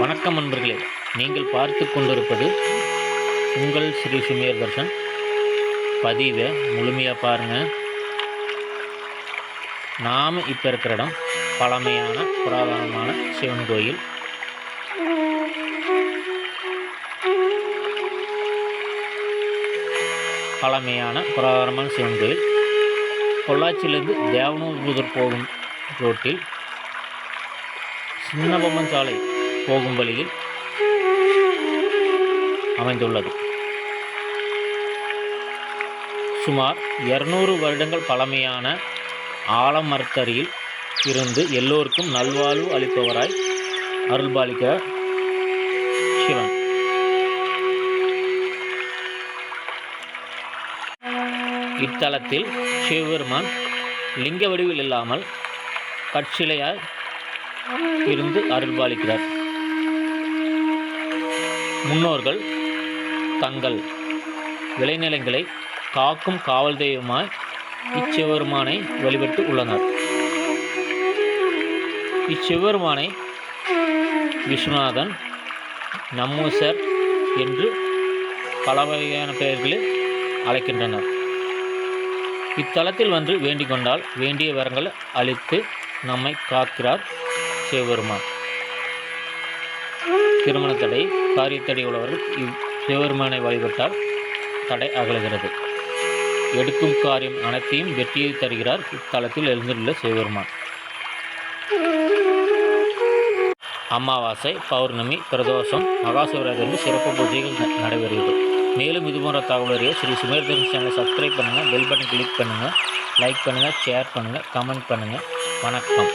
வணக்கம் நண்பர்களே. நீங்கள் பார்த்து கொண்டிருப்பது உங்கள் ஸ்ரீ சுமேர் தர்ஷன். பதிவை முழுமையாக பாருங்கள் நாம் இப்போ இருக்கிற இடம் பழமையான புராதனமான சிவன் கோயில். பழமையான புராதனமான சிவன் கோயில். பொள்ளாச்சியிலிருந்து தேவனூர் போகும் ரோட்டில் சின்னபொம்மன் சாலை போகும் வழியில் அமைந்துள்ளது. சுமார் இருநூறு வருடங்கள் பழமையான ஆலமர்த்தரியில் இருந்து எல்லோருக்கும் நல்வாழ்வு அளிப்பவராய் அருள்பாலிக்கிறார் சிவன். இத்தலத்தில் சிவபெருமான் லிங்க வடிவில் இல்லாமல் கற்சிலையாய் இருந்து அருள்பாலிக்கிறார். முன்னோர்கள் தங்கள் விளைநிலங்களை காக்கும் காவல் தெய்வமாய் இச்சிவருமானை வழிபட்டு உள்ளனர். இச்சிவருமானை விஸ்வநாதன் நம்மூசர் என்று பல வகையான பெயர்களில் அழைக்கின்றனர். இத்தலத்தில் வந்து வேண்டிக் கொண்டால் வேண்டிய வரங்களை அளித்து நம்மை காக்கிறார் சிவபெருமான் திருமண தடை காரியத்தடை உள்ளவர்கள் இவ் சிவபெருமானை வழிபட்டால் தடை அகலுகிறது. எடுக்கும் காரியம் அனைத்தையும் வெற்றியை தருகிறார். இத்தலத்தில் எழுந்துள்ள சிவபெருமான். அமாவாசை பௌர்ணமி பிரதோஷம் மகாசிவராத்திரி சிறப்பு பூஜைகள் நடைபெறுகிறது. மேலும் இது போன்ற தகவல் அறிய ஸ்ரீ சுமேர் தர்மன் சேனலை சப்ஸ்கிரைப் பண்ணுங்கள் பெல் பட்டன் கிளிக் பண்ணுங்கள் லைக் பண்ணுங்கள் ஷேர் பண்ணுங்கள் கமெண்ட் பண்ணுங்கள் வணக்கம்.